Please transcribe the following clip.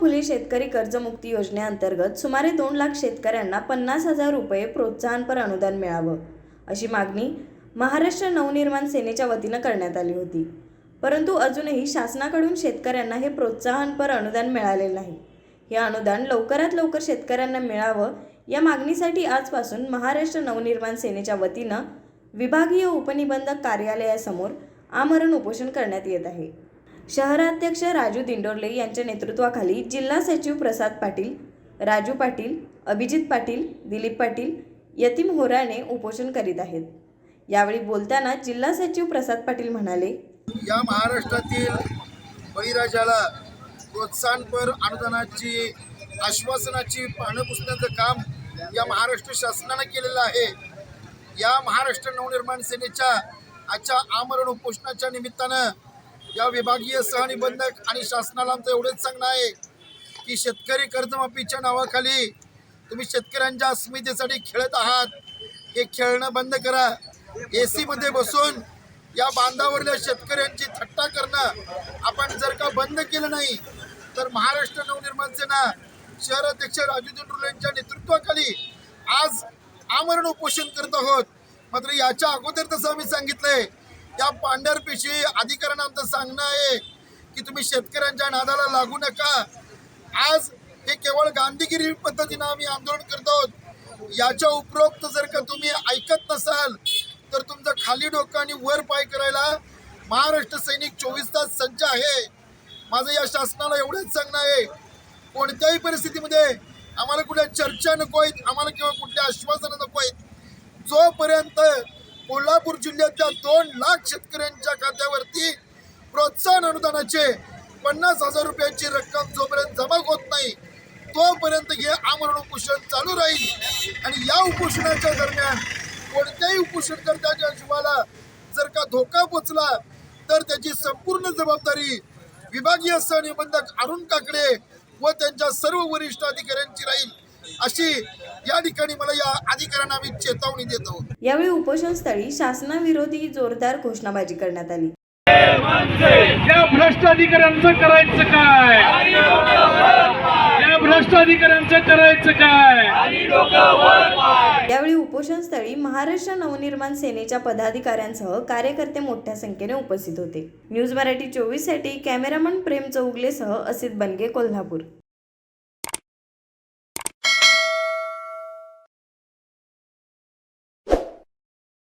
फुले शेतकरी कर्जमुक्ती योजनेअंतर्गत सुमारे दोन लाख शेतकऱ्यांना पन्नास हजार रुपये प्रोत्साहनपर अनुदान मिळावं अशी मागणी महाराष्ट्र नवनिर्माण सेनेच्या वतीनं करण्यात आली होती. परंतु अजूनही शासनाकडून शेतकऱ्यांना हे प्रोत्साहनपर अनुदान मिळाले नाही. हे अनुदान लवकरात लवकर शेतकऱ्यांना मिळावं या मागणीसाठी आजपासून महाराष्ट्र नवनिर्माण सेनेच्या वतीनं विभागीय उपनिबंधक कार्यालयासमोर आमरण उपोषण करण्यात येत आहे. शहराध्यक्ष राजू दिंडोर्ले यांच्या नेतृत्वाखाली जिल्हा सचिव प्रसाद पाटील राजू पाटील अभिजित पाटील दिलीप पाटील यतीम होराने उपोषण करीत आहेत. यावेळी बोलताना जिल्हा सचिव प्रसाद पाटील म्हणाले या महाराष्ट्रातील बळीराजाला प्रोत्साहनपर अनुदानाची आश्वासनाची पानं पुसण्याचं काम या महाराष्ट्र शासनानं केलेलं आहे. या महाराष्ट्र नवनिर्माण सेनेच्या आजच्या आमरण उपोषणाच्या निमित्तानं या विभागीय सहनिबंधक आणि शासनाला आमचं एवढंच सांगणं आहे की शेतकरी कर्जमाफीच्या नावाखाली तुम्ही शेतकऱ्यांच्या अस्मितेसाठी खेळत आहात. हे खेळणं बंद करा. ए सीमध्ये बसून या बांधावरल्या शेतकऱ्यांची थट्टा करणं आपण जर का बंद केलं नाही तर महाराष्ट्र नवनिर्माण सेना शहराध्यक्ष राजू दिंडुर्ले यांच्या नेतृत्वाखाली आज आमरण उपोषण करत आहोत. मात्र याच्या अगोदर तसं आम्ही सांगितलंय या पांढरपेशी अधिकाऱ्यांना आमचं सांगणं आहे की तुम्ही शेतकऱ्यांच्या नादाला लागू नका. आज हे केवळ गांधीगिरी पद्धतीनं आम्ही आंदोलन करत आहोत. याच्या उपरोक्त जर का तुम्ही ऐकत नसाल तर तुमचं खाली डोकं आणि वर पाय करायला महाराष्ट्र सैनिक चोवीस तास सज्ज आहे. माझं या शासनाला एवढंच सांगणं आहे. कोणत्याही परिस्थितीमध्ये आम्हाला कुठल्या चर्चा नको आहेत आम्हाला किंवा कुठल्या आश्वासनं नको आहेत जोपर्यंत कोल्हापूर जिल्ह्याच्या दोन लाख शेतकऱ्यांच्या खात्यावरती प्रोत्साहन अनुदानाचे पन्नास हजार रुपयाची रक्कम जोपर्यंत जमा होत नाही तोपर्यंत हे आमरण उपोषण चालू राहील. आणि या उपोषणाच्या दरम्यान कोणत्याही उपोषणकर्त्याच्या जीवाला जर का धोका पोचला तर त्याची संपूर्ण जबाबदारी विभागीय सहनिबंधक अरुण काकडे व त्यांच्या सर्व वरिष्ठ अधिकाऱ्यांची राहील. अशी या ठिकाणी मला या अधिकाऱ्यांना आम्ही चेतावणी देतो. यावेळी उपोषणस्थळी शासनाविरोधी जोरदार घोषणाबाजी करण्यात आली. या भ्रष्ट अधिकाऱ्यांचं करायचं काय? या भ्रष्ट अधिकाऱ्यांचं करायचं काय? यावेळी उपोषणस्थळी महाराष्ट्र नवनिर्माण सेनेच्या पदाधिकाऱ्यांसह कार्यकर्ते मोठ्या संख्येने उपस्थित होते. न्यूज मराठी चोवीससाठी कॅमेरामन प्रेम चौगलेसह असित बनगे कोल्हापूर.